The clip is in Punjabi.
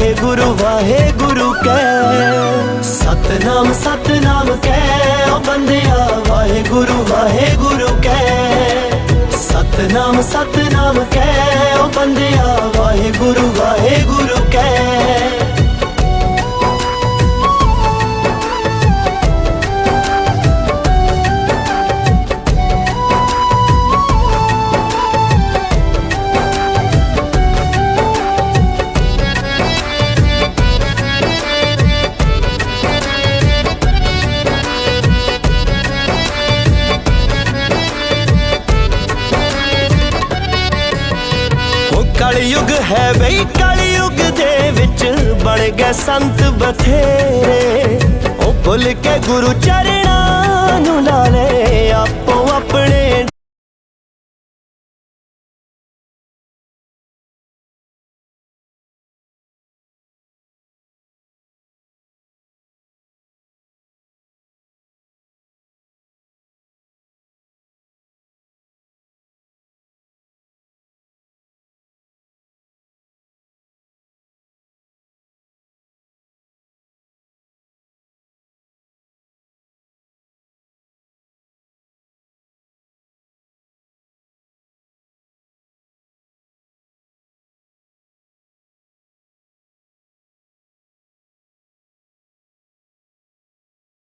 ਵਾਹਿਗੁਰੂ ਵਾਹਿਗੁਰੂ ਕਹਿ ਸਤਨਾਮ ਸਤਨਾਮ ਕਹਿ ਓ ਬੰਦਿਆ, ਵਾਹਿਗੁਰੂ ਵਾਹਿਗੁਰੂ ਕਹਿ ਸਤਨਾਮ ਸਤਨਾਮ ਕਹਿ ਓ ਬੰਦਿਆ, ਵਾਹਿਗੁਰੂ ਵਾਹਿਗੁਰੂ ਯੁੱਗ ਹੈ ਬਈ ਕਲੀ ਯੁੱਗ ਦੇ ਵਿੱਚ ਬਣ ਗਏ ਸੰਤ ਬਥੇਰੇ। ਉਹ ਭੁੱਲ ਕੇ ਗੁਰੂ ਚਰਣਾ